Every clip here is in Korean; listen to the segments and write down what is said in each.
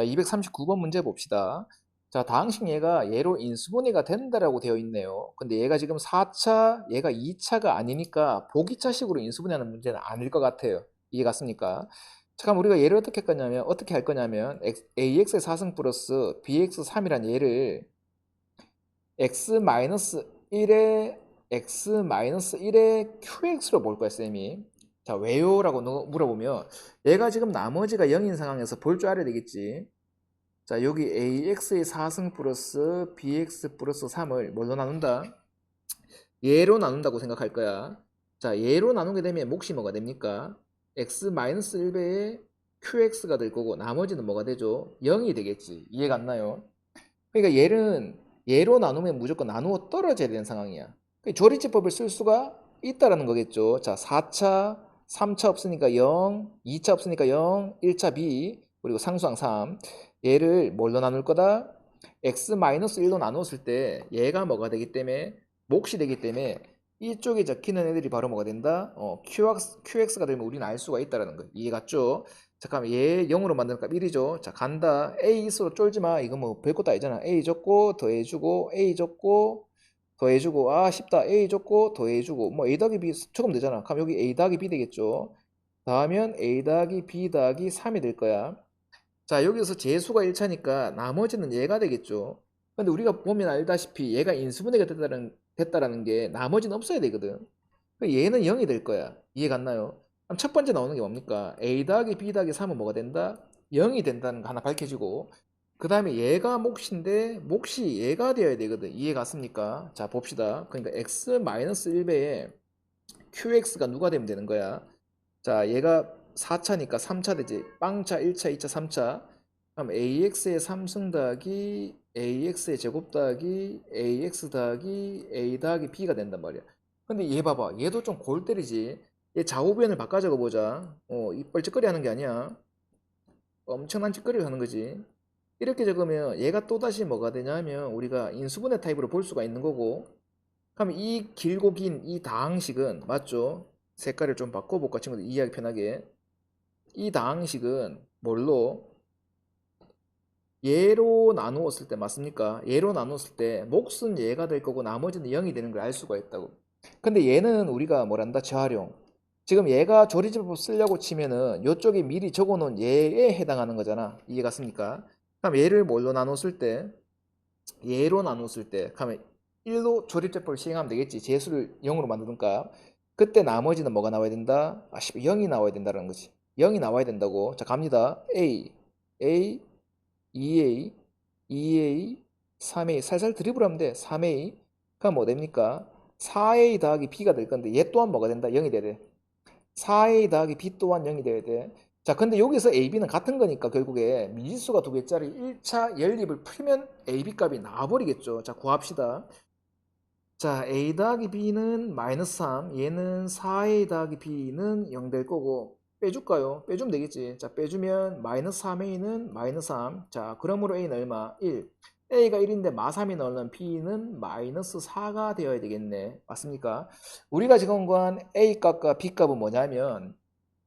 자, 239번 문제 봅시다. 자, 다항식 얘가 얘로 인수분해가 된다라고 되어 있네요. 근데 얘가 지금 4차, 얘가 2차가 아니니까 보기차식으로 인수분해하는 문제는 아닐 것 같아요. 이해 갔습니까? 자, 그럼 우리가 얘를 어떻게 할 거냐면, 어떻게 할 거냐면, ax의 4승 플러스 bx 3이란 얘를 x-1의 x-1의 qx로 볼 거야, 쌤이. 자, 왜요? 라고 너- 물어보면, 얘가 지금 나머지가 0인 상황에서 볼 줄 알아야 되겠지. 자, 여기 ax의 4승 플러스 bx 플러스 3을 뭘로 나눈다? 얘로 나눈다고 생각할 거야. 자, 얘로 나누게 되면 몫이 뭐가 됩니까? x-1배의 qx가 될 거고 나머지는 뭐가 되죠? 0이 되겠지. 이해가 안 나요? 그러니까 얘는 얘로 나누면 무조건 나누어 떨어져야 되는 상황이야. 그 조리제법을 쓸 수가 있다라는 거겠죠. 자, 4차, 3차 없으니까 0, 2차 없으니까 0, 1차 b, 그리고 상수항 3. 얘를 뭘로 나눌 거다? x-1로 나눴을 때 얘가 뭐가 되기 때문에 몫이 되기 때문에 이쪽에 적히는 애들이 바로 뭐가 된다? 어, QX, QX가 되면 우리는 알 수가 있다라는 거. 이해 갔죠? 잠깐만 얘 0으로 만드는 값 1이죠. 자 간다. A 있어도 쫄지 마. 이거 뭐 별것도 아니잖아. A 줬고 더해주고 A 줬고 더해주고 아 쉽다. A 줬고 더해주고 뭐 A 더하기 B 조금 되잖아. 그럼 여기 A 더하기 B 되겠죠. 다음엔 A 더하기 B 더하기 3이 될 거야. 자 여기서 재수가 1차니까 나머지는 얘가 되겠죠. 근데 우리가 보면 알다시피 얘가 인수분해가 됐다는, 됐다라는 게 나머지는 없어야 되거든. 그 얘는 0이 될 거야. 이해 갔나요? 그럼 첫 번째 나오는 게 뭡니까? A 더하기 B 더하기 3은 뭐가 된다? 0이 된다는 거 하나 밝혀지고 그 다음에 얘가 몫인데 몫이 얘가 되어야 되거든. 이해 갔습니까? 자 봅시다. 그러니까 x-1배에 qx가 누가 되면 되는 거야? 자 얘가 4차니까 3차 되지. 빵차 1차, 2차, 3차. 그럼 ax의 3승 더하기 ax의 제곱 더하기 ax 더하기 a 더하기 b가 된단 말이야. 근데 얘 봐봐. 얘도 좀 골 때리지. 얘 좌우변을 바꿔 적어 보자. 어, 이 뻘짓거리 하는 게 아니야. 엄청난 짓거리를 하는 거지. 이렇게 적으면 얘가 또다시 뭐가 되냐면 우리가 인수분해 타입으로 볼 수가 있는 거고 그럼 이 길고 긴 이 다항식은 맞죠? 색깔을 좀 바꿔볼까? 친구들 이해하기 편하게. 이 다항식은 뭘로? 얘로 나누었을 때 맞습니까? 얘로 나누었을 때 몫은 얘가 될 거고 나머지는 0이 되는 걸 알 수가 있다고. 근데 얘는 우리가 뭐란다? 재활용 지금 얘가 조리제법 쓰려고 치면은 요쪽에 미리 적어놓은 얘에 해당하는 거잖아. 이해 갔습니까? 그럼 얘를 뭘로 나눴을 때? 얘로 나눴을 때 그러면 1로 조립제법을 시행하면 되겠지. 재수를 0으로 만드든가? 그때 나머지는 뭐가 나와야 된다? 아, 0이 나와야 된다는 거지. 0이 나와야 된다고. 자 갑니다. A A 2A 2A 3A 살살 드리블하면 돼. 3A 그럼 뭐 됩니까? 4A 더하기 B가 될 건데 얘 또한 뭐가 된다? 0이 돼야 돼. 4A 더하기 B 또한 0이 돼야 돼 자, 근데 여기서 AB는 같은 거니까 결국에 미지수가 두 개짜리 1차 연립을 풀면 AB 값이 나와버리겠죠. 자, 구합시다. 자, A 더하기 B는 마이너스 3, 얘는 4A 더하기 B는 0 될 거고, 빼줄까요? 빼주면 되겠지. 자, 빼주면 마이너스 3A는 마이너스 3. 자, 그러므로 A는 얼마? 1. A가 1인데 마 3이 넣으면 B는 마이너스 4가 되어야 되겠네. 맞습니까? 우리가 지금 구한 A 값과 B 값은 뭐냐면,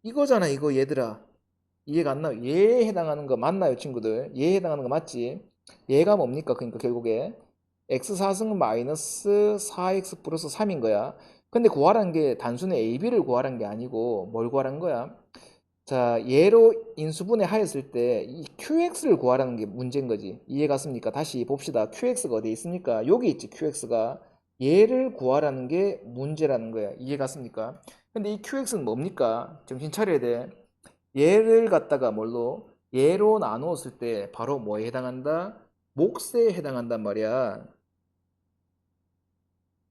이거잖아, 이거 얘들아. 이해가 안 나요. 얘에 해당하는 거 맞나요, 친구들? 얘에 해당하는 거 맞지? 얘가 뭡니까? 그러니까 결국에 x4승 마이너스 4x 플러스 3인 거야. 근데 구하라는 게 단순히 AB를 구하라는 게 아니고 뭘 구하라는 거야? 자, 얘로 인수분해 하였을 때 이 QX를 구하라는 게 문제인 거지. 이해 갔습니까? 다시 봅시다. QX가 어디 있습니까? 여기 있지, QX가. 얘를 구하라는 게 문제라는 거야. 이해 갔습니까? 근데 이 QX는 뭡니까? 정신 차려야 돼. 얘를 갖다가 뭘로? 얘로 나누었을 때 바로 뭐에 해당한다? 몫에 해당한단 말이야.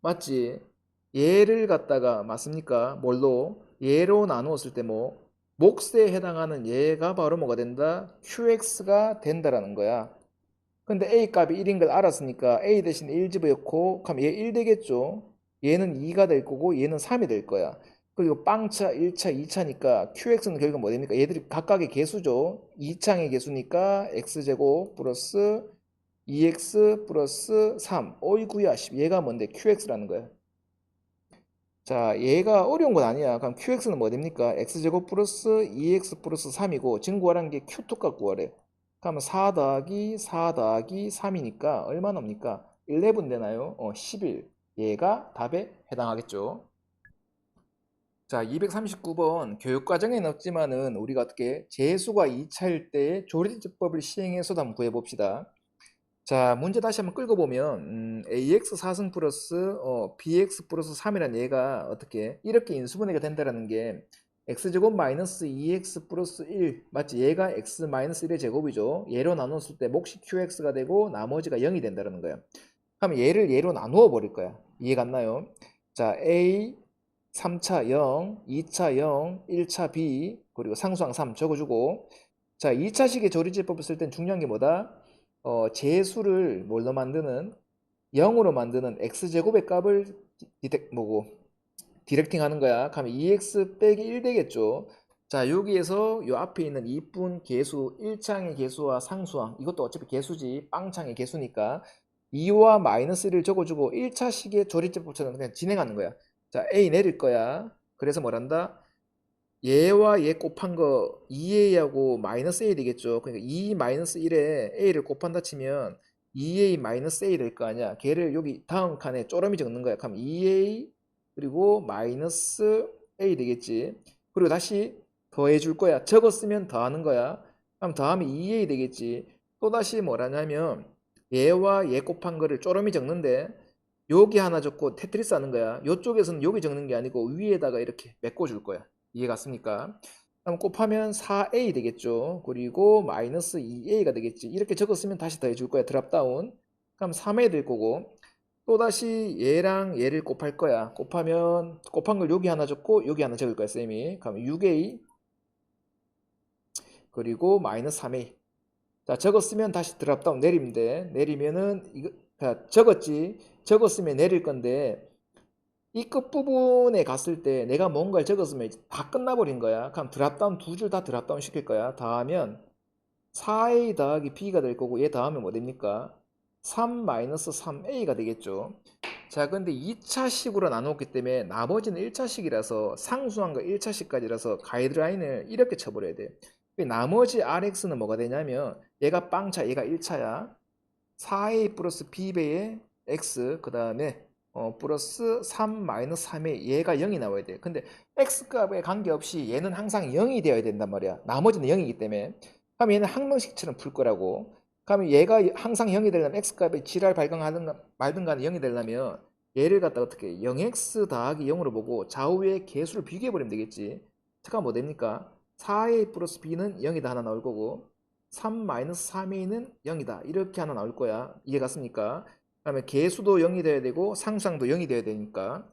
맞지? 얘를 갖다가 맞습니까? 뭘로? 얘로 나누었을 때 뭐? 몫에 해당하는 얘가 바로 뭐가 된다? QX가 된다라는 거야. 근데 A 값이 1인 걸 알았으니까 A 대신 1 집어넣고 그럼 얘 1 되겠죠? 얘는 2가 될 거고 얘는 3이 될 거야. 그리고 빵차 1차, 2차니까 QX는 결국 뭐 됩니까? 얘들이 각각의 개수죠. 2창의 개수니까 X제곱 플러스 2X 플러스 3. 어이구야, 씨, 얘가 뭔데? QX라는 거야. 자, 얘가 어려운 건 아니야. 그럼 QX는 뭐 됩니까? X제곱 플러스 2X 플러스 3이고 지금 구하라는 게 Q2값 구하래. 그러면 4 더하기 4 더하기 3이니까 얼마 나옵니까? 11 되나요? 어, 11. 얘가 답에 해당하겠죠. 자, 239번 교육과정에는 없지만은 우리가 어떻게 재수가 2차일 때의 조리법을 시행해서도 한번 구해봅시다. 자, 문제 다시 한번 끌고 보면 음, ax 4승 플러스 어, bx 플러스 3이란 얘가 어떻게 이렇게 인수분해가 된다라는 게 x제곱 마이너스 2x 플러스 1 맞지? 얘가 x 마이너스 1의 제곱이죠. 얘로 나눴을 때 몫이 qx가 되고 나머지가 0이 된다는 거야. 그럼 얘를 얘로 나누어 버릴 거야. 이해 갔나요? 자, a 3차 0, 2차 0, 1차 b 그리고 상수항 3 적어주고 자 2차식의 조리제법을 쓸 땐 중요한 게 뭐다? 어, 재수를 뭘로 만드는 0으로 만드는 x제곱의 값을 디텍 뭐고 디렉팅 하는 거야. 그러면 2x 빼기 1 되겠죠. 자 여기에서 요 앞에 있는 이쁜 개수 1창의 개수와 상수항 이것도 어차피 개수지 빵창의 개수니까 2와 마이너스 1을 적어주고 1차식의 조리제법처럼 그냥 진행하는 거야. 자, A 내릴 거야. 그래서 뭐란다? 얘와 얘 곱한 거 2a하고 마이너스 a 되겠죠. 그러니까 2 마이너스 1에 a를 곱한다 치면 2a 마이너스 a 될 거 아니야. 걔를 여기 다음 칸에 쪼러미 적는 거야. 그럼 2a 그리고 마이너스 a 되겠지. 그리고 다시 더해 줄 거야. 적었으면 더하는 거야. 그럼 더하면 2a 되겠지. 또 다시 뭐라냐면 얘와 얘 곱한 거를 쪼러미 적는데 여기 하나 적고 테트리스 하는 거야. 이쪽에서는 여기 적는 게 아니고 위에다가 이렇게 메꿔 줄 거야. 이해 갔습니까? 그럼 곱하면 4a 되겠죠. 그리고 마이너스 2a가 되겠지. 이렇게 적었으면 다시 더해 줄 거야. 드랍다운. 그럼 3a 될 거고 또다시 얘랑 얘를 곱할 거야. 곱하면 곱한 걸 여기 하나 적고 여기 하나 적을 거야. 쌤이. 그럼 6a 그리고 마이너스 3a 자 적었으면 다시 드랍다운 내리면 돼. 내리면은 이거 자, 적었지. 적었으면 내릴 건데 이 끝부분에 갔을 때 내가 뭔가를 적었으면 다 끝나버린 거야. 그럼 드랍다운 두 줄 다 드랍다운 시킬 거야. 더하면 4a 더하기 b가 될 거고 얘 더하면 뭐 됩니까? 3 마이너스 3a가 되겠죠. 자, 근데 2차식으로 나눴기 때문에 나머지는 1차식이라서 상수항과 1차식까지라서 가이드라인을 이렇게 쳐버려야 돼. 나머지 rx는 뭐가 되냐면 얘가 빵차, 얘가 1차야. 4a 플러스 b배의 x 그 다음에 어, 플러스 3 마이너스 3의 얘가 0이 나와야 돼. 근데 x값에 관계없이 얘는 항상 0이 되어야 된단 말이야. 나머지는 0이기 때문에. 그럼 얘는 항등식처럼 풀 거라고. 그러면 얘가 항상 0이 되려면 x값에 지랄 발광하든 말든 간에 0이 되려면 얘를 갖다가 어떻게 0x 더하기 0으로 보고 좌우의 개수를 비교해 버리면 되겠지. 잠깐 뭐 됩니까? 4a 플러스 b는 0이다 하나 나올 거고 3 마이너스 3a는 0이다. 이렇게 하나 나올 거야. 이해 갔습니까? 그 다음에 개수도 0이 돼야 되고 상수항도 0이 돼야 되니까.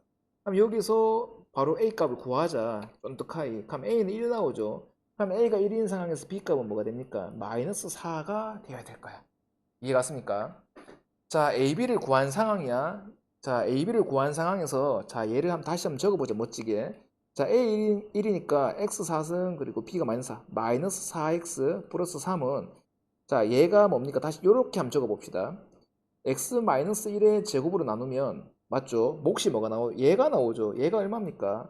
그럼 여기서 바로 a 값을 구하자. 쫀득하이. 그럼 a는 1 나오죠. 그럼 a가 1인 상황에서 b 값은 뭐가 됩니까? 마이너스 4가 되어야 될 거야. 이해 갔습니까? 자, ab를 구한 상황이야. 자, ab를 구한 상황에서 자, 얘를 한번 다시 한번 적어보자. 멋지게. 자, a 1이니까 x 4승 그리고 b가 마이너스 4. 마이너스 4x 플러스 3은 자, 얘가 뭡니까? 다시 이렇게 한번 적어봅시다. x 마이너스 1의 제곱으로 나누면 맞죠? 몫이 뭐가 나오? 얘가 나오죠. 얘가 얼마입니까?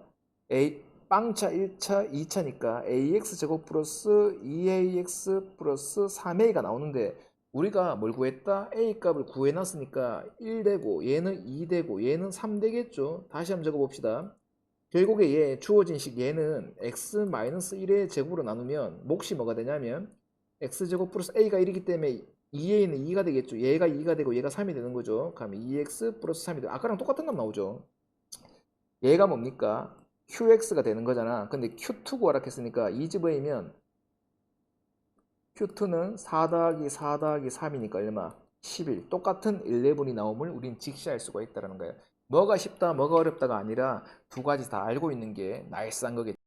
a 빵차 1차 2차니까 ax 제곱 플러스 2ax 플러스 3a가 나오는데 우리가 뭘 구했다? a 값을 구해놨으니까 1 되고 얘는 2 되고 얘는 3 되겠죠. 다시 한번 적어봅시다. 결국에 얘 주어진 식 얘는 x 마이너스 1의 제곱으로 나누면 몫이 뭐가 되냐면 x 제곱 플러스 a가 1이기 때문에 2a는 2가 되겠죠. 얘가 2가 되고 얘가 3이 되는 거죠. 그러면 2x 플러스 3이 되고 아까랑 똑같은 값 나오죠. 얘가 뭡니까? Qx가 되는 거잖아. 근데 q2 구하라 했으니까 이 집어이면 q2는 4 더하기 4 더하기 3이니까 얼마? 11. 똑같은 11이 나옴을 우린 직시할 수가 있다는 거예요. 뭐가 쉽다, 뭐가 어렵다가 아니라 두 가지 다 알고 있는 게 나이스한 거겠죠.